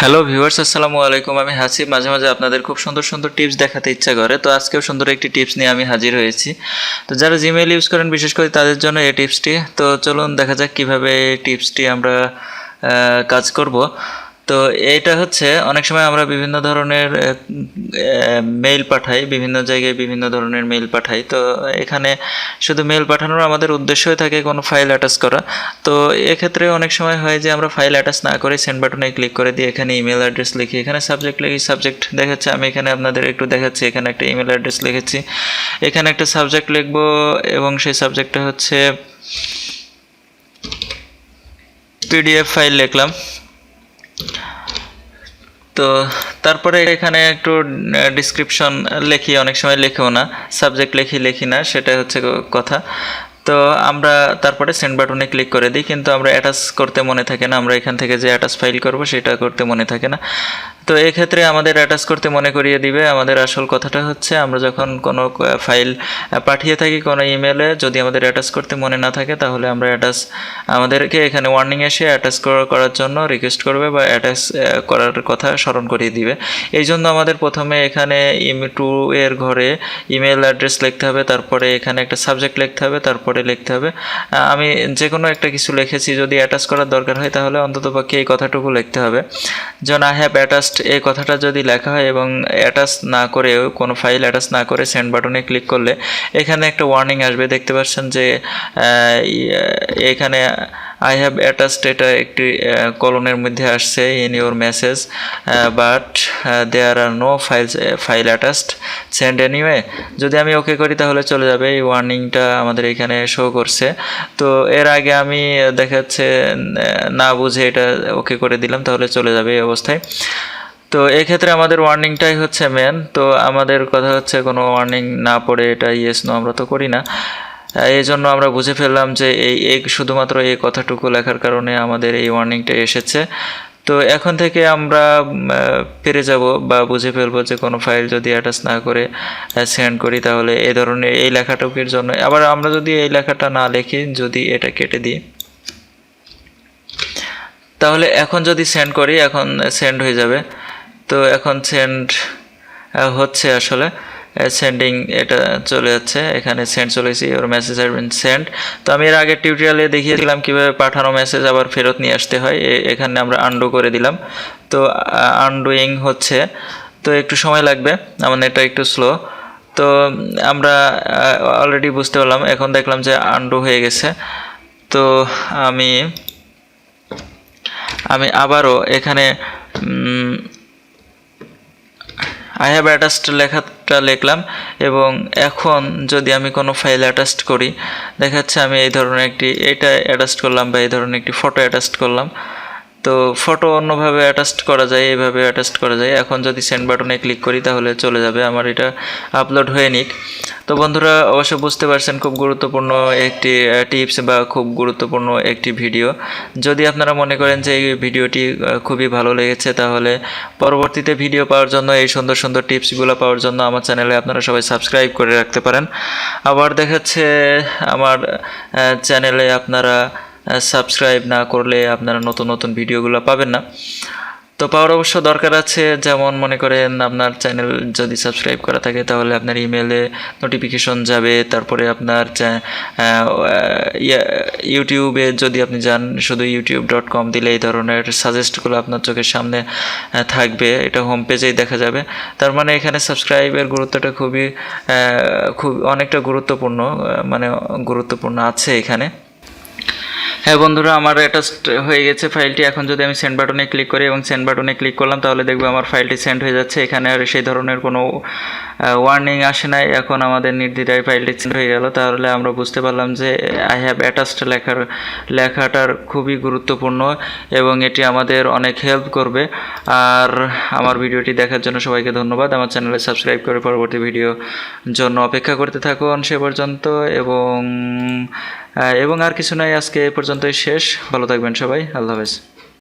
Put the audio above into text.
Hello viewers আসসালামু আলাইকুম। আমি হাসি মাঝে মাঝে আপনাদের খুব সুন্দর সুন্দর টিপস দেখাতে ইচ্ছা করে। তো আজকেও সুন্দর একটি টিপস নিয়ে আমি হাজির হয়েছি। তো যারা জিমেইল ইউজ করেন, বিশেষ করে তাদের জন্য এই টিপসটি তো চলুন দেখা যাক কীভাবে এই টিপসটি আমরা কাজ করব। তো এইটা হচ্ছে অনেক সময় আমরা বিভিন্ন ধরনের মেইল পাঠাই, বিভিন্ন জায়গায় বিভিন্ন ধরনের মেইল পাঠাই। তো এখানে শুধু মেইল পাঠানোর আমাদের উদ্দেশ্যই থাকে কোনো ফাইল অ্যাটাচ করা। তো এক্ষেত্রে অনেক সময় হয় যে আমরা ফাইল অ্যাটাচ না করে সেন্ড বাটনে ক্লিক করে দিয়ে এখানে ইমেল অ্যাড্রেস লিখি। এখানে সাবজেক্ট লিখি, সাবজেক্ট দেখাচ্ছে, আমি এখানে আপনাদের একটু দেখাচ্ছি, এখানে একটা ইমেল অ্যাড্রেস লিখেছি। এখানে একটা সাবজেক্ট লিখব এবং সেই সাবজেক্টটা হচ্ছে পিডিএফ ফাইল লিখলাম। তো তারপরে এখানে একটু ডিসক্রিপশন লিখি, অনেক সময় লেখেও না সাবজেক্ট লিখি লিখি না সেটা হচ্ছে কথা। তো আমরা তারপরে সেন্ড বাটনে ক্লিক করে দিই, কিন্তু আমরা অ্যাটাচ করতে মনে থাকে না, আমরা এখান থেকে যে অ্যাটাচ ফাইল করব, সেটা করতে মনে থাকে না। তো এক্ষেত্রে আমাদের অ্যাটাচ করতে মনে করিয়ে দিবে, আমাদের আসল কথাটা হচ্ছে আমরা যখন কোনো ফাইল পাঠিয়ে থাকি কোনো ইমেলে যদি আমাদের অ্যাটাচ করতে মনে না থাকে, তাহলে আমরা অ্যাটাচ আমাদেরকে এখানে ওয়ার্নিং এসে অ্যাটাচ করার জন্য রিকোয়েস্ট করবে বা অ্যাটাচ করার কথা স্মরণ করিয়ে দিবে। এই জন্য আমাদের প্রথমে এখানে ইম টু এর ঘরে ইমেল অ্যাড্রেস লিখতে হবে, তারপরে এখানে একটা সাবজেক্ট লিখতে হবে, তারপরে লিখতে হবে। আমি যে কোনো একটা কিছু লিখেছি, যদি অ্যাটাচ করার দরকার হয়, তাহলে অন্ততপক্ষে এই কথাটুকু লিখতে হবে। যেন আই হ্যাভ অ্যাটাচড এই কথাটা যদি লেখা হয় এবং অ্যাটাচ না করে, কোনো ফাইল অ্যাটাচ না করে সেন্ড বাটনে ক্লিক করলে, এখানে একটা ওয়ার্নিং আসবে। দেখতে পাচ্ছেন যে এখানে আই হ্যাভ অ্যাটাচড এটা একটি কলনের মধ্যে আসছে in your message but there are no files file attached send anyway যদি আমি ওকে করি তাহলে চলে যাবে। এই ওয়ার্নিংটা আমাদের এখানে শো করছে। তো এর আগে আমি দেখাচ্ছে না বুঝে এটা ওকে করে দিলাম, তাহলে চলে যাবে এই অবস্থায়। তো এক্ষেত্রে আমাদের ওয়ার্নিংটাই হচ্ছে মেন তো আমাদের কথা হচ্ছে কোনো ওয়ার্নিং না পড়ে এটা ইয়েস নো আমরা তো করি না। এই জন্য আমরা বুঝে ফেললাম যে এই এই শুধুমাত্র এই কথাটুকু লেখার কারণে আমাদের এই ওয়ার্নিংটা এসেছে। তো এখন থেকে আমরা পেরে যাব বা বুঝে ফেলব যে কোনো ফাইল যদি অ্যাটাচ না করে সেন্ড করি তাহলে এই ধরনের এই লেখাটুকুর জন্য। আবার আমরা যদি এই লেখাটা না লিখি, যদি এটা কেটে দিই। তাহলে এখন যদি সেন্ড করি, এখন সেন্ড হয়ে যাবে। তো এখন সেন্ড হচ্ছে আসলে সেন্ডিং এটা চলে যাচ্ছে। এখানে সেন্ড চলেছি ওর মেসেজ হ্যাজ বিন সেন্ড তো আমি এর আগে টিউটোরিয়ালে দেখিয়েছিলাম কীভাবে পাঠানো মেসেজ আবার ফেরত নিয়ে আসতে হয়। এখানে আমরা আন্ডু করে দিলাম। তো আন্ডুইং হচ্ছে। তো একটু সময় লাগবে, আমার নেটটা একটু স্লো তো, আমরা অলরেডি বুঝতে পারলাম। এখন দেখলাম যে আন্ডু হয়ে গেছে। তো, আমি আমি আবারও এখানে আই হ্যাভ অ্যাটাস্ট লেখাটা লিখলাম এবং এখন যদি আমি কোনো ফাইল অ্যাটাস্ট করি, দেখাচ্ছে আমি এই ধরনের একটি এটা অ্যাটাস্ট করলাম বা এই ধরনের একটি ফটো অ্যাটাস্ট করলাম। তো ফটো অন্যভাবে অ্যাটাচড করা যায় এইভাবে অ্যাটাচড করা যায়। এখন যদি সেন্ড বাটনে ক্লিক করি, তাহলে চলে যাবে। আমার এটা আপলোড হয়ে নিক। তো বন্ধুরা, অবশ্য বুঝতে পারছেন খুব গুরুত্বপূর্ণ একটি টিপস বা খুব গুরুত্বপূর্ণ একটি ভিডিও যদি আপনারা মনে করেন যে এই ভিডিওটি খুবই ভালো লেগেছে, তাহলে পরবর্তীতে ভিডিও পাওয়ার জন্য, এই সুন্দর সুন্দর টিপসগুলো পাওয়ার জন্য আমার চ্যানেলে আপনারা সবাই সাবস্ক্রাইব করে রাখতে পারেন। আবার দেখাচ্ছে আমার চ্যানেলে আপনারা সাবস্ক্রাইব না করলে আপনারা নতুন নতুন ভিডিওগুলো পাবেন না। তো পাওয়ার অবশ্য দরকার আছে, যেমন মনে করেন আপনার চ্যানেল যদি সাবস্ক্রাইব করা থাকে তাহলে আপনার ইমেলে নোটিফিকেশন যাবে, তারপরে আপনার ইউটিউবে যদি আপনি যান, শুধু ইউটিউব ডট কম দিলে এই ধরনের সাজেস্টগুলো আপনার চোখের সামনে থাকবে, এটা হোম পেজেই দেখা যাবে। তার মানে এখানে সাবস্ক্রাইবের গুরুত্বটা খুবই খুব অনেকটা গুরুত্বপূর্ণ মানে গুরুত্বপূর্ণ আছে এখানে। হ্যাঁ বন্ধুরা, আমার এটা হয়ে গেছে ফাইলটি এখন যদি আমি সেন্ড বাটনে ক্লিক করি এবং সেন্ড বাটনে ক্লিক করলাম, তাহলে দেখব আমার ফাইলটি সেন্ড হয়ে যাচ্ছে। এখানে আর সেই ধরনের কোনো ওয়ার্নিং আসে নাই, এখন আমাদের নির্দ্বিধায় ফাইলটি সেন্ড হয়ে গেল। তাহলে আমরা বুঝতে পারলাম যে আই হ্যাভ অ্যাটাচড লেখার, লেখাটার খুবই গুরুত্বপূর্ণ এবং এটি আমাদের অনেক হেল্প করবে। আর আমার ভিডিওটি দেখার জন্য সবাইকে ধন্যবাদ। আমার চ্যানেলে সাবস্ক্রাইব করে পরবর্তী ভিডিও জন্য অপেক্ষা করতে থাকুন সে পর্যন্ত এবং এবং আর কিছু নাই। আজকে এ পর্যন্তই শেষ। ভালো থাকবেন সবাই। আল্লাহ হাফেজ।